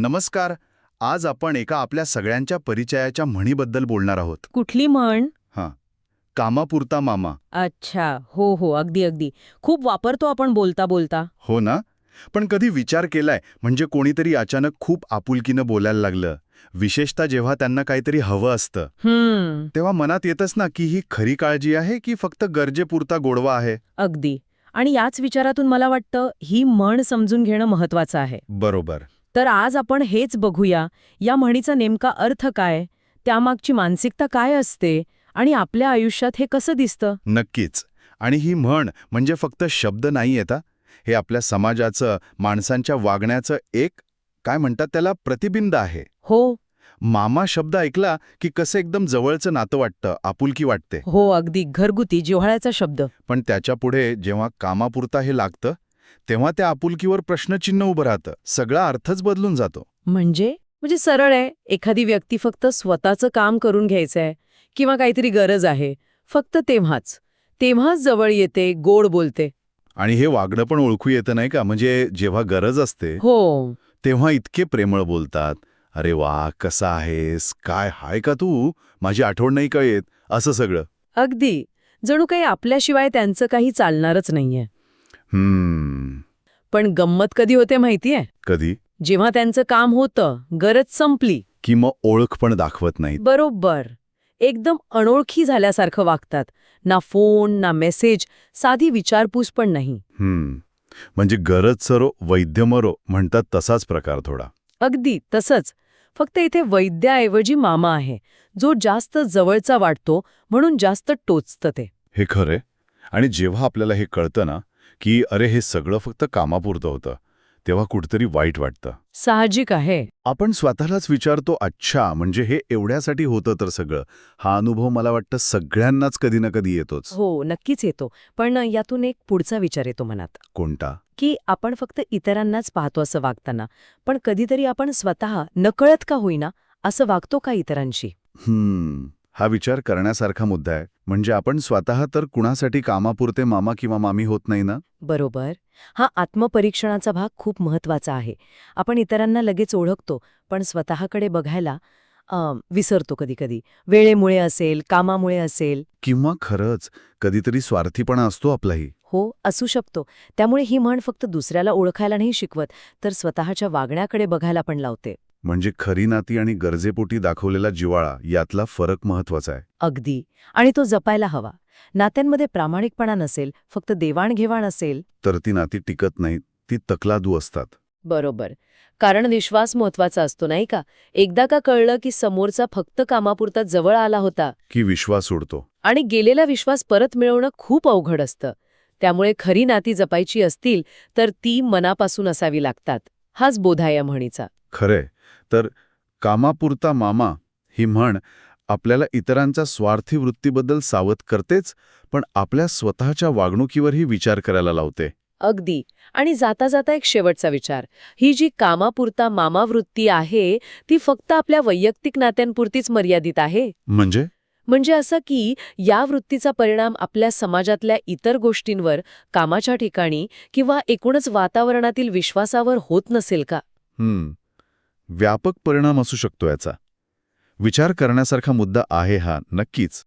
नमस्कार आज आपण एका आपल्या सगळ्यांच्या परिचयाच्या म्हणीबद्दल बोलणार आहोत. कुठली म्हण? हां. कामापुरता मामा. अच्छा हो हो अगदी अगदी. खूप वापरतो आपण बोलता बोलता. हो ना? पण कधी विचार केलाय म्हणजे कोणीतरी अचानक खूप आपुलकीनं बोलायला लागलं. विशेषतः जेव्हा त्यांना काहीतरी हवं असतं. हम्म. तेव्हा मनात येतच ना की ही खरी काळजी आहे की फक्त गरजेपुरता गोडवा आहे? अगदी. आणि याच विचारातून मला वाटतं ही म्हण समजून घेणं महत्वाचं आहे. बरोबर. तर आज आपण हेच बघूया. या म्हणीचा नेमका अर्थ काय? त्यामागची मानसिकता काय असते? आणि आपल्या आयुष्यात हे कसं दिसतं? नक्कीच. आणि ही म्हण म्हणजे फक्त शब्द नाही येता हे आपल्या समाजाचं माणसांच्या वागण्याचं एक काय म्हणतात त्याला प्रतिबिंब आहे. हो. मामा शब्द ऐकला की कसं एकदम जवळचं नातं वाटतं आपुलकी वाटते. हो अगदी. घरगुती जिव्हाळ्याचा शब्द. पण त्याच्यापुढे जेव्हा कामापुरता हे लागतं तेव्हा त्या आपुलकीवर प्रश्नचिन्ह उभं राहतं. सगळा अर्थच बदलून जातो. म्हणजे? म्हणजे सरळ आहे. एखादी व्यक्ती फक्त स्वतःचं काम करून घ्यायचंय किंवा काहीतरी गरज आहे. फक्त तेव्हाच. तेव्हाच जवळ येते गोड बोलते. आणि हे वागणं पण ओळखू येतं नाही का? म्हणजे जेव्हा गरज असते हो. तेव्हा इतके प्रेमळ बोलतात. अरे वा कसा आहेस? काय हाय का तू? माझी आठवण नाही का येत असं सगळं. अगदी. जणू काही आपल्याशिवाय त्यांचं काही चालणारच नाहीये. पण गंमत कधी होते माहितीये? कधी? जेव्हा त्यांचं काम होतं गरज संपली. की मग ओळख पण दाखवत नाहीत. बरोबर. एकदम अनोळखी झाल्यासारखं वागतात. ना फोन ना मेसेज साधी विचारपूस पण नाही. म्हणजे गरज सरो वैद्य मरो म्हणतात तसाच प्रकार थोडा. अगदी तसंच. फक्त इथे वैद्याऐवजी मामा आहे. जो जास्त जवळचा वाटतो म्हणून जास्त टोचतं ते. हे खरंय. आणि जेव्हा आपल्याला हे कळतं ना की अरे हे सगळं फक्त कामापुरतं होतं. तेव्हा कुठतरी वाईट वाटतं. साहजिक आहे. आपण स्वतःलाच विचारतो अच्छा म्हणजे हे एवढ्यासाठी होतं तर सगळं. हा अनुभव मला वाटतं सगळ्यांनाच कधी ना कधी येतोच. हो नक्कीच येतो. पण यातून एक पुढचा विचार येतो मनात. कोणता? की आपण फक्त इतरांनाच पाहतो असं वागताना पण कधीतरी आपण स्वतः नकळत का होईना असं वागतो का इतरांशी? हम्म. हा विचार करण्यासारखा मुद्दा आहे. म्हणजे आपण स्वतः तर कुणासाठी कामापुरते मामा किंवा मामी होत नाही ना? बरोबर. हा आत्मपरीक्षणाचा भाग खूप महत्त्वाचा आहे. आपण इतरांना लगेच ओळखतो पण स्वतःकडे बघायला अं, विसरतो कधीकधी. वेळेमुळे असेल कामामुळे असेल. किंवा खरंच कधीतरी स्वार्थीपणा असतो आपलाही. हो असू शकतो. त्यामुळे ही म्हण फक्त दुसऱ्याला ओळखायला नाही शिकवत तर स्वतःच्या वागण्याकडे बघायला पण लावते. म्हणजे खरी नाती आणि गरजेपोटी दाखवलेला जिवाळा यातला फरक महत्त्वाचा आहे. अगदी. आणि तो जपायला हवा. नात्यांमध्ये प्रामाणिकपणा नसेल फक्त देवाणघेवाण असेल. तर ती नाती टिकत नाहीत ती तकलादू असतात. बरोबर. कारण विश्वास महत्त्वाचा असतो नाही का? एकदा का कळलं की समोरचा फक्त कामापुरता जवळ आला होता. की विश्वास उडतो. आणि गेलेला विश्वास परत मिळवणं खूप अवघड असतं. त्यामुळे खरी नाती जपायची असतील तर ती मनापासून असावी लागतात. हाच बोध आहे या म्हणीचा. खरे तर कामापुरता मामा ही म्हण आपल्याला इतरांच्या स्वार्थी वृत्तीबद्दल सावध करतेच पण आपल्या स्वतःच्या वागणुकीवरही विचार करायला लावते. अगदी. आणि जाता जाता एक शेवटचा विचार. ही जी कामापुरता मामावृत्ती आहे ती फक्त आपल्या वैयक्तिक नात्यांपुरतीच मर्यादित आहे? म्हणजे? म्हणजे असं की या वृत्तीचा परिणाम आपल्या समाजातल्या इतर गोष्टींवर कामाच्या ठिकाणी किंवा एकूणच वातावरणातील विश्वासावर होत नसेल का? हम्म. व्यापक परिणाम असू शकतो याचा. विचार करण्यासारखा मुद्दा आहे हा नक्कीच.